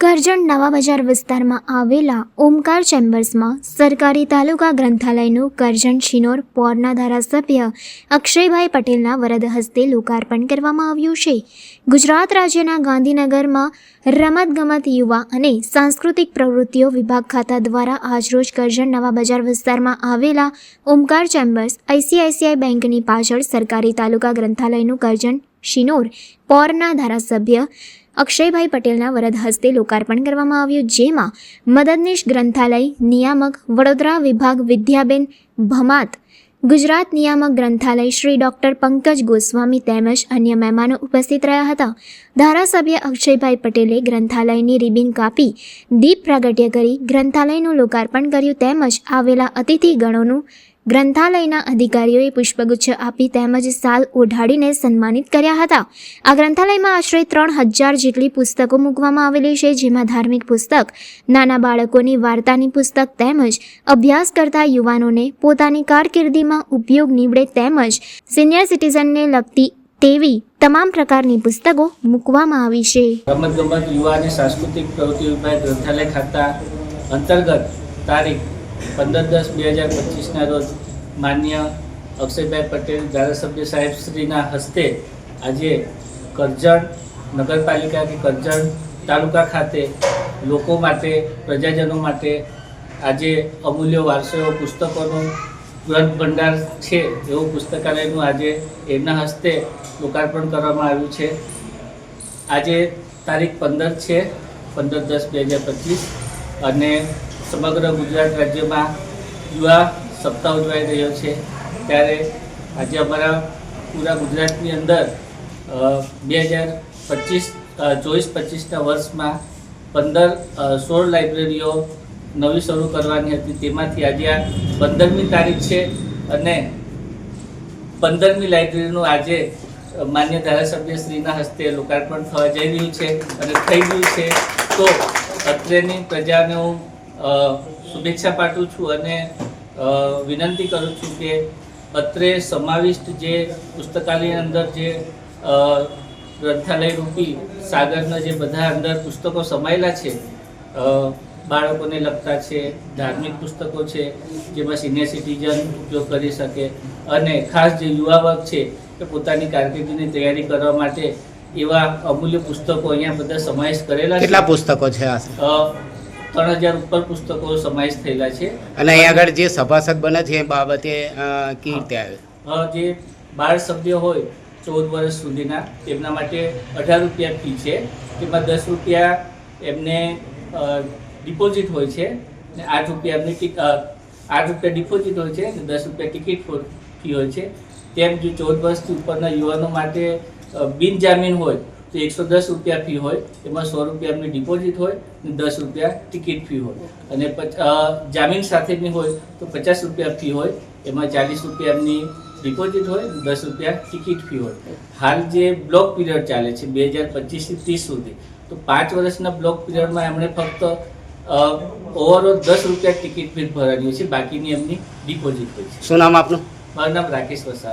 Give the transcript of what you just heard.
કરજણ નવા બજાર વિસ્તારમાં આવેલા ઓમકાર ચેમ્બર્સમાં સરકારી તાલુકા ગ્રંથાલયનું કરજણ શિનોર પોરના ધારાસભ્ય અક્ષયભાઈ પટેલના વરદ હસ્તે લોકાર્પણ કરવામાં આવ્યું છે. ગુજરાત રાજ્યના ગાંધીનગરમાં રમતગમત યુવા અને સાંસ્કૃતિક પ્રવૃત્તિઓ વિભાગ ખાતા દ્વારા આજરોજ કરજણ નવા બજાર વિસ્તારમાં આવેલા ઓમકાર ચેમ્બર્સ આઈસીઆઈસીઆઈ બેંકની પાછળ સરકારી તાલુકા ગ્રંથાલયનું કરજણ શિનોર પોરના ધારાસભ્ય અક્ષયભાઈ પટેલના વરદ હસ્તે લોકાર્પણ કરવામાં આવ્યું, જેમાં મદદનીશ ગ્રંથાલય નિયામક વડોદરા વિભાગ વિદ્યાબેન ભમાત, ગુજરાત નિયામક ગ્રંથાલય શ્રી ડૉક્ટર પંકજ ગોસ્વામી તેમજ અન્ય મહેમાનો ઉપસ્થિત રહ્યા હતા. ધારાસભ્ય અક્ષયભાઈ પટેલે ગ્રંથાલયની રિબિન કાપી, દીપ પ્રાગટ્ય કરી ગ્રંથાલયનું લોકાર્પણ કર્યું તેમજ આવેલા અતિથિગણોનું ગ્રંથાલયના અધિકારીઓએ પુષ્પગુચ્છ આપી તેમજ સાલ ઓઢાડીને સન્માનિત કર્યા હતા. આ ગ્રંથાલયમાં આશરે ત્રણ હજાર જેટલી પુસ્તકો મૂકવામાં આવેલી છે, જેમાં ધાર્મિક પુસ્તક, નાના બાળકોની વાર્તાની પુસ્તક તેમજ અભ્યાસ કરતા યુવાનોને પોતાની કારકિર્દીમાં ઉપયોગ નીવડે તેમજ સિનિયર સિટીઝનને લગતી તેવી તમામ પ્રકારની પુસ્તકો મૂકવામાં આવી છે. રમતગમત, યુવા અને સાંસ્કૃતિક પ્રવૃત્તિ વિભાગ ગ્રંથાલય ખાતા અંતર્ગત તારીખ પંદર દસ બે હજાર પચીસના રોજ માન્ય અક્ષયભાઈ પટેલ ધારાસભ્ય સાહેબ શ્રીના હસ્તે આજે કરજણ નગરપાલિકા કે કરજણ તાલુકા ખાતે લોકો માટે, પ્રજાજનો માટે આજે અમૂલ્ય વારસો એવો પુસ્તકોનું ગ્રંથ ભંડાર છે એવું પુસ્તકાલયનું આજે એમના હસ્તે લોકાર્પણ કરવામાં આવ્યું છે. આજે તારીખ પંદર છે, પંદર દસ બે હજાર પચીસ અને સમગ્ર ગુજરાત રાજ્યમાં યુવા સપ્તાહ ઉજવાઈ રહ્યો છે. ત્યારે આજે અમારા પૂરા ગુજરાતની અંદર બે હજાર પચીસ ચોવીસ પચીસના વર્ષમાં પંદર સોળ લાઇબ્રેરીઓ નવી શરૂ કરવાની હતી. તેમાંથી આજે આ પંદરમી તારીખ છે અને પંદરમી લાઇબ્રેરીનું આજે માન્ય ધારાસભ્ય શ્રીના હસ્તે લોકાર્પણ થવા જઈ રહ્યું છે અને થઈ ગયું છે. તો અત્રેની પ્રજાને હું શુભેચ્છા પાઠવું છું અને વિનંતી કરું છું કે અત્રે સમાવિષ્ટ જે પુસ્તકાલયની અંદર જે ગ્રંથાલય રૂપી સાગરના જે બધા અંદર પુસ્તકો સમાયેલા છે બાળકોને લગતા છે ધાર્મિક પુસ્તકો છે જેમાં સિનિયર સિટીઝન ઉપયોગ કરી શકે અને ખાસ જે યુવા વર્ગ છે કે પોતાની કારકિર્દીની તૈયારી કરવા માટે એવા અમૂલ્ય પુસ્તકો અહીંયા બધા સમાવેશ કરેલા છે. કેટલા પુસ્તકો છે આ? ત્રણ હજાર ઉપર પુસ્તકો સમાવેશ થયેલા છે. અને અહીંયા આગળ જે સભાસદ બને છે એ બાબતે કેવી રીતે આવે? જે બાળ સભ્ય હોય ચૌદ વર્ષ સુધીના તેમના માટે અઢાર રૂપિયા ફી છે. તેમાં દસ રૂપિયા એમને ડિપોઝિટ હોય છે ને આઠ રૂપિયા એમની આઠ રૂપિયા ડિપોઝિટ હોય છે અને દસ રૂપિયા ટિકિટ ફી હોય છે. તેમ જો ચૌદ વર્ષથી ઉપરના યુવાનો માટે બિનજામીન હોય તો એકસો દસ રૂપિયા ફી હોય એમાં સો રૂપિયા એમની ડિપોઝિટ હોય અને દસ રૂપિયા ટિકિટ ફી હોય. અને જામીન સાથેની હોય તો પચાસ રૂપિયા ફી હોય એમાં ચાલીસ રૂપિયા એમની ડિપોઝિટ હોય દસ રૂપિયા ટિકિટ ફી હોય. હાલ જે બ્લોક પીરિયડ ચાલે છે બે હજાર પચીસથી ત્રીસ સુધી તો પાંચ વર્ષના બ્લોક પીરિયડમાં એમણે ફક્ત ઓવરઓલ દસ રૂપિયા ટિકિટ ફી ભરવાની હોય છે બાકીની એમની ડિપોઝિટ હોય છે. શું નામ આપનું? મારું નામ રાકેશ વસાવા.